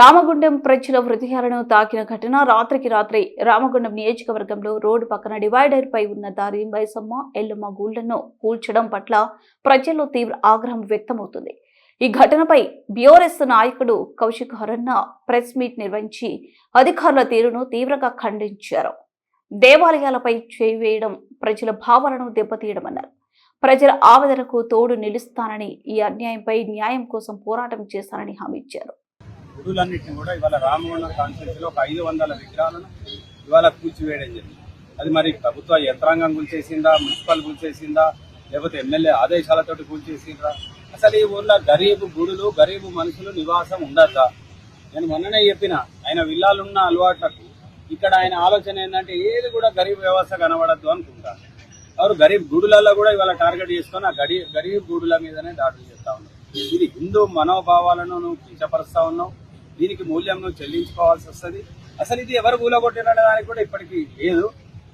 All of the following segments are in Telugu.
రామగుండం ప్రజల హృదయాలను తాకిన ఘటన రాత్రికి రాత్రి రామగుండం నియోజకవర్గంలో రోడ్డు పక్కన డివైడర్ పై ఉన్న దారి వైసమ్మ ఎల్లమ్మ గూళ్ళను కూల్చడం పట్ల ప్రజల్లో తీవ్ర ఆగ్రహం వ్యక్తమవుతుంది. ఈ ఘటనపై బిఆర్ఎస్ నాయకుడు కౌశిక్ హరన్న ప్రెస్ మీట్ నిర్వహించి అధికారుల తీరును తీవ్రంగా ఖండించారు. దేవాలయాలపై చేయివేయడం ప్రజల భావాలను దెబ్బతీయడమన్నారు. ప్రజల ఆవేదనకు తోడు నిలుస్తానని ఈ అన్యాయంపై న్యాయం కోసం పోరాటం చేస్తానని హామీ ఇచ్చారు. గుడులన్నింటినీ కూడా ఇవాళ రామగుండం కాన్స్టిట్యూన్సీలో ఒక ఐదు వందల విగ్రహాలను ఇవాళ కూల్చివేయడం జరిగింది. అది మరి ప్రభుత్వ యంత్రాంగం కూల్చేసిందా? మున్సిపల్ కూల్చేసిందా? లేకపోతే ఎమ్మెల్యే ఆదేశాలతోటి కూల్చేసిందా అసలు ఈ ఊర్లో గరీబు గుడులు గరీబు మనుషులు నివాసం ఉండద్దా? నేను మొన్ననే చెప్పిన ఆయన విల్లాలున్న అలవాట్లకు ఇక్కడ ఆయన ఆలోచన ఏంటంటే ఏది కూడా గరీబ్ వ్యవస్థ కనబడద్దు అనుకుంటాను ఎవరు గరీబ్ గుడులలో కూడా ఇవాళ టార్గెట్ చేసుకొని ఆ గరీ గరీబ్ గుడుల మీదనే దాడులు చేస్తా ఉన్నారు. ఇది హిందూ మనోభావాలను నువ్వు కించపరుస్తా ఉన్నావు. దీనికి మూల్యం నువ్వు చెల్లించుకోవాల్సి వస్తుంది. అసలు ఇది ఎవరు కూలగొట్టిననే దానికి కూడా ఇప్పటికీ లేదు.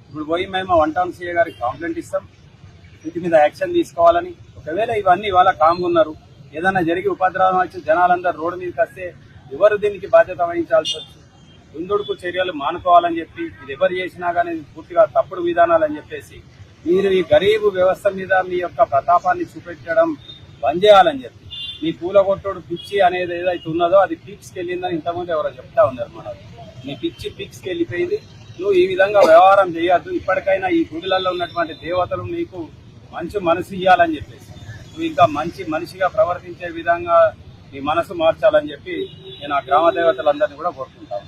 ఇప్పుడు పోయి మేము వన్ టౌన్ సీఏ గారికి కంప్లైంట్ ఇస్తాం. వీటి మీద యాక్షన్ తీసుకోవాలని. ఒకవేళ ఇవన్నీ ఇవాళ కామ్గా ఉన్నారు ఏదైనా జరిగి ఉపద్రవం వచ్చి జనాలందరూ రోడ్డు మీదకి వస్తే ఎవరు దీనికి బాధ్యత వహించాల్సి వచ్చు? దుందుడుకు చర్యలు మానుకోవాలని చెప్పి ఇది ఎవరు చేసినా కానీ పూర్తిగా తప్పుడు విధానాలని చెప్పేసి మీరు ఈ గరీబు వ్యవస్థ మీద మీ యొక్క ప్రతాపాన్ని చూపెట్టడం బంద్ చేయాలని చెప్పి మీ పూలగొట్టుడు పిచ్చి అనేది ఏదైతే ఉన్నదో అది పిక్స్కి వెళ్ళిందని ఇంతకుముందు ఎవరో చెప్తా ఉన్నారు మన నీ పిచ్చి పిక్స్కి వెళ్ళిపోయింది. నువ్వు ఈ విధంగా వ్యవహారం చేయొద్దు. ఇప్పటికైనా ఈ గుడిలలో ఉన్నటువంటి దేవతలు నీకు మంచి మనసు ఇవ్వాలని చెప్పేసి. నువ్వు ఇంకా మంచి మనిషిగా ప్రవర్తించే విధంగా నీ మనసు మార్చాలని చెప్పి నేను ఆ గ్రామ దేవతలందరినీ కూడా కోరుకుంటాను